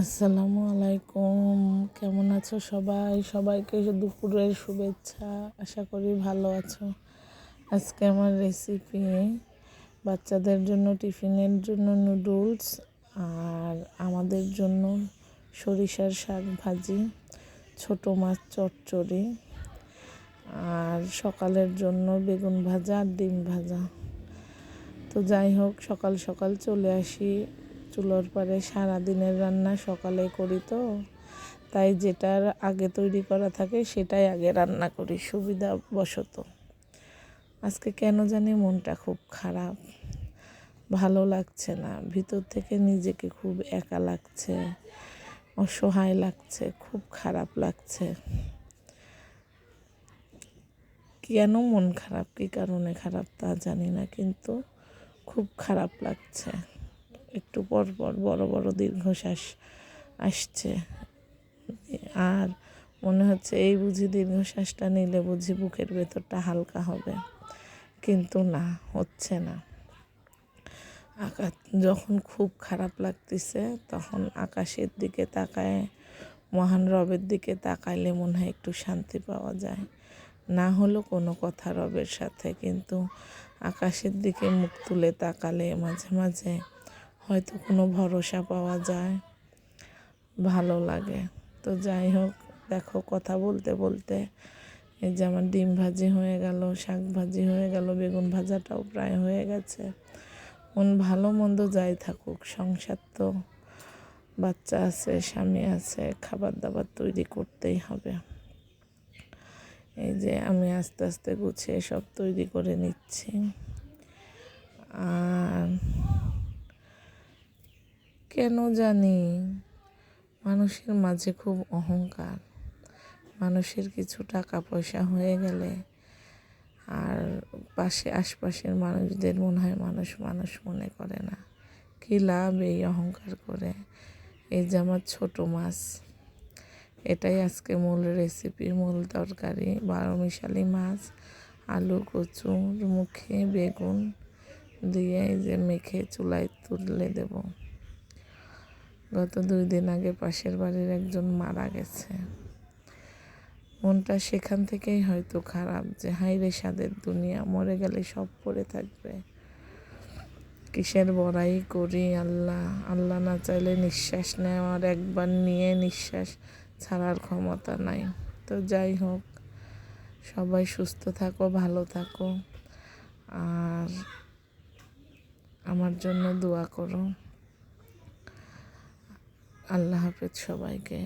আসসালামু আলাইকুম। কেমন আছো সবাই? সবাইকে দুপুরের শুভেচ্ছা। আশা করি ভালো আছো। আজকে আমার রেসিপি বাচ্চাদের জন্য টিফিনের জন্য নুডলস আর আমাদের জন্য সরিষার শাক ভাজি, ছোটো মাছ চচ্চড়ি আর সকালের জন্য বেগুন ভাজা আর ডিম ভাজা। তো যাই হোক, সকাল সকাল চলে আসি। চুলোর পরে সারাদিনের রান্না সকালে করি তো। তাই যেটার আগে তৈরি করা থাকে সেটাই আগে রান্না করি সুবিধা বশত আজকে কেন জানি মনটা খুব খারাপ। ভালো লাগছে না, ভিতর থেকে নিজেকে খুব একা লাগছে, অসহায় লাগছে, খুব খারাপ লাগছে। কেন মন খারাপ, কী কারণে খারাপ তা জানি না, কিন্তু খুব খারাপ লাগছে। একটু পর পর বড় বড় দীর্ঘশ্বাস আসছে। আর মনে হচ্ছে এই বুঝি দীর্ঘশ্বাসটা নিলে বুঝি বুকের ভেতরটা হালকা হবে। কিন্তু না, হচ্ছে না। আকাশ যখন খুব খারাপ লাগতেছে, তখন আকাশের দিকে তাকায়, মহান রবের দিকে তাকাইলে মনে হয় একটু শান্তি পাওয়া যায়। না হলো কোনো কথা রবের সাথে, কিন্তু আকাশের দিকে মুখ তুলে তাকালে মাঝে মাঝে হয়তো কোনো ভরসা পাওয়া যায়। ভালো লাগে। তো যাই হোক, দেখো কথা বলতে বলতে এই যে আমার ডিম ভাজি হয়ে গেল, শাক ভাজি হয়ে গেল, বেগুন ভাজাটাও প্রায় হয়ে গেছে। মন ভালো মন্দ যাই থাকুক, সংসার তো বাচ্চা আছে, স্বামী আছে খাবার দাবার তৈরি করতেই হবে। এই যে আমি আস্তে আস্তে গুছিয়ে সব তৈরি করে নিচ্ছি। আর কেন জানি? মানুষের মাঝে খুব অহংকার। মানুষের কিছু টাকা পয়সা হয়ে গেলে আর পাশে আশপাশের মানুষদের মনে হয় মানুষ মানুষ মনে করে না। কী লাভ এই অহংকার করে? এই যে আমার ছোটো মাছ। এটাই আজকে মূল রেসিপি মূল তরকারি। বারো মিশালি মাছ, আলু কচু মুখে বেগুন দিয়ে এই যে মেখে চুলায় তুলে দেবো। গত দুই দিন আগে পাশের বাড়ির একজন মারা গেছে। মনটা সেখান থেকেই হয়তো খারাপ যে হাইরে সাদের দুনিয়া, মরে গেলে সব পড়ে থাকবে। কিসের বড়াই করি আল্লাহ? আল্লাহ না চাইলে নিঃশ্বাস নেওয়ার একবার নিয়ে নিঃশ্বাস ছাড়ার ক্ষমতা নাই। তো যাই হোক, সবাই সুস্থ থাকো, ভালো থাকো। আর আমার জন্য দোয়া করো। আল্লাহ হাফেজ সবাইকে।